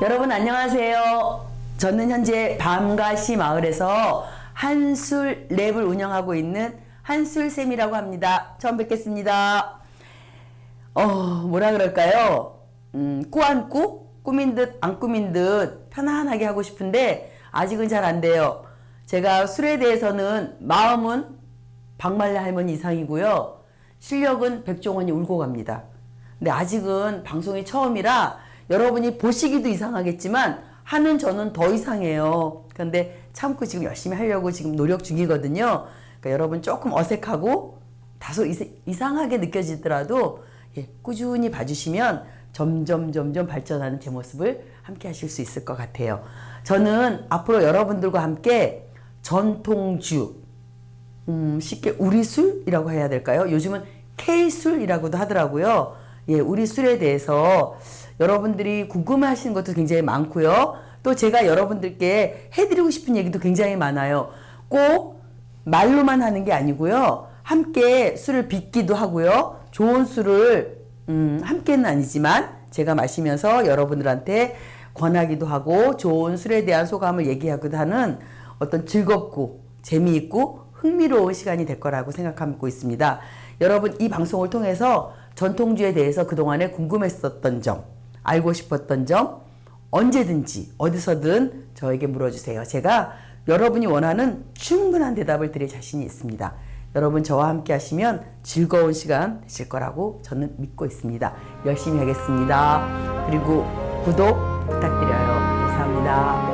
여러분 안녕하세요. 저는 현재 밤가시 마을에서 한술 랩을 운영하고 있는 한술쌤이라고 합니다. 처음 뵙겠습니다. 어, 뭐라 그럴까요? 음, 꾸안 꾸? 꾸민 듯, 안 꾸민 듯 편안하게 하고 싶은데 아직은 잘 안 돼요. 제가 술에 대해서는 마음은 박말래 할머니 이상이고요. 실력은 백종원이 울고 갑니다. 근데 아직은 방송이 처음이라 여러분이 보시기도 이상하겠지만 하는 저는 더 이상해요. 그런데 참고 지금 열심히 하려고 지금 노력 중이거든요. 그러니까 여러분 조금 어색하고 다소 이상하게 느껴지더라도 예, 꾸준히 봐주시면 점점 점점 발전하는 제 모습을 함께 하실 수 있을 것 같아요. 저는 앞으로 여러분들과 함께 전통주, 음, 쉽게 우리 술이라고 해야 될까요? 요즘은 K술이라고도 하더라고요. 예, 우리 술에 대해서 여러분들이 궁금해하시는 것도 굉장히 많고요. 또 제가 여러분들께 해드리고 싶은 얘기도 굉장히 많아요. 꼭 말로만 하는 게 아니고요. 함께 술을 빚기도 하고요. 좋은 술을 음, 함께는 아니지만 제가 마시면서 여러분들한테 권하기도 하고 좋은 술에 대한 소감을 얘기하기도 하는 어떤 즐겁고 재미있고 흥미로운 시간이 될 거라고 생각하고 있습니다. 여러분 이 방송을 통해서 전통주에 대해서 그동안에 궁금했었던 점, 알고 싶었던 점 언제든지 어디서든 저에게 물어주세요. 제가 여러분이 원하는 충분한 대답을 드릴 자신이 있습니다. 여러분 저와 함께 하시면 즐거운 시간 되실 거라고 저는 믿고 있습니다. 열심히 하겠습니다. 그리고 구독 부탁드려요. 감사합니다.